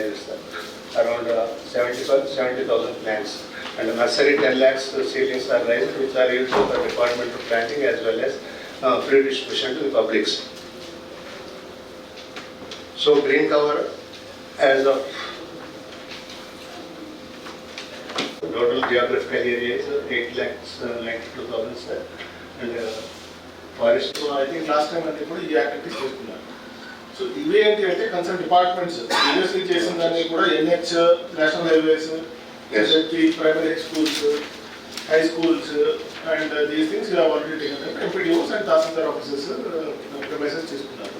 sizes, around uh, 70,000 plants. And the nursery 10 lakhs seedlings are raised, which are used for the Department of Planting as well as uh, free distribution to the publics. So green cover as of total geographical area is 8 lakhs uh, 92,000 and uh, forest. So I think last time I you activities so ఇవి ఏంటి అంటే concern departments previously చేసిన దాన్ని కూడా NH national highways Yes. SST primary schools high schools and these things already taken MPDOs and tehsildar offices message చేసుకున్నారు.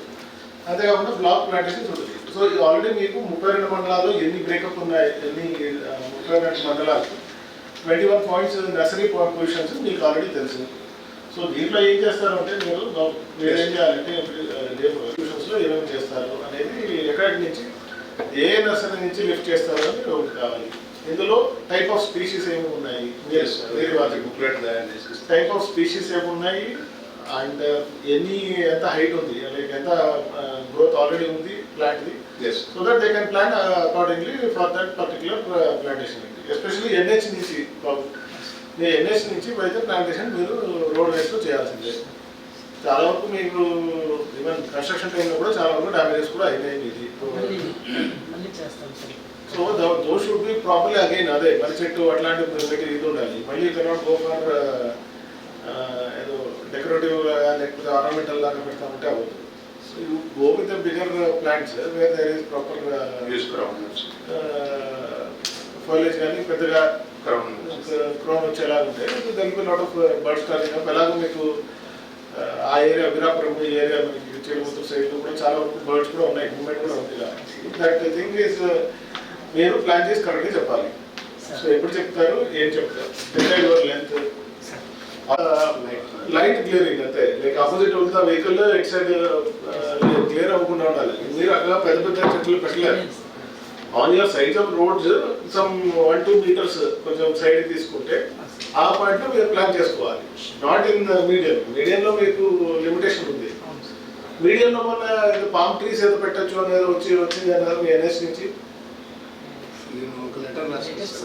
అంతేకాకుండా block plantations ఉంటుంది so already మీకు ముప్పై రెండు మండలాల్లో ఎన్ని బ్రేకప్ ఉన్నాయి? ఎన్ని ముప్పై రెండు మండలాలు? Twenty one points nursery positions మీకు ఆల్రెడీ తెలుసు. సో దీంట్లో ఏం చేస్తారు అంటే మీరు మీరు ఏం చేయాలంటే ఇన్స్టిట్యూషన్స్లో ఏమేమి చేస్తారు అనేది ఎక్కడి నుంచి ఏ నర్సరీ నుంచి లిఫ్ట్ చేస్తారు అని ఒకటి కావాలి. ఇందులో టైప్ ఆఫ్ స్పీషీస్ ఏమి ఉన్నాయి? టైప్ ఆఫ్ స్పీషీస్ ఏమి ఉన్నాయి అండ్ ఎన్ని ఎంత హైట్ ఉంది? లైక్ ఎంత గ్రోత్ ఆల్రెడీ ఉంది? ప్లాంట్ది. So that they can plan accordingly for that particular plantation especially NH నుంచి మీ ఎన్హెచ్ నుంచి అయితే ప్లాంటేషన్ మీరు రోడ్ వేస్లో చేయాల్సిందే. చాలా వరకు మీకు ఈవెన్ కన్స్ట్రక్షన్ టైంలో కూడా చాలా వరకు డ్యామేజెస్ కూడా అయినాయి ఇది. మళ్ళీ మళ్ళీ చేస్తాం sir. So though should be properly again అదే మరి చెట్టు అట్లాంటి పెట్టి ఇది ఉండాలి. మళ్ళీ కెనాట్ గో ఫర్ ఏదో డెకరేటివ్ లేకపోతే ఆర్నమెంటల్ లాగా పెడతామంటే అవ్వదు. So you go with bigger plants where there is proper. Foliage కానీ పెద్దగా క్రోన్ వచ్చేలా ఉంటాయి దానికి be lot of birds up ఎలాగో మీకు uh, ఆ ఏరియా విరాపురం ఈ ఏరియా మనకి చెరువుతూ సైడ్ కూడా చాలా వరకు బర్డ్స్ కూడా ఉన్నాయి. మూమెంట్ కూడా ఉంది దట్ థింగ్ ఈస్ మీరు ప్లాన్ చేసి కరెక్ట్గా చెప్పాలి. సో ఎప్పుడు చెప్తారు? ఏం చెప్తారు? Decide your length light clearing అంతే. లైక్ ఆపోజిట్ వెళ్తా వెహికల్ ఇట్ సైడ్ క్లియర్ అవ్వకుండా ఉండాలి. మీరు అక్కడ పెద్ద పెద్ద చెట్లు పెట్టలేరు. On your size of roads some one two metres కొంచెం సైడ్ తీసుకుంటే ఆ పాయింట్లో మీరు ప్లాన్ చేసుకోవాలి. నాట్ ఇన్ మీడియం మీడియంలో మీకు లిమిటేషన్ ఉంది. మీడియంలో మన పామ్ ట్రీస్ ఏదో పెట్టచ్చు అనేది వచ్చి వచ్చింది అన్నారు మీ ఎన్ఎస్ నుంచి. నేను ఒక లెటర్ లేటెస్ట్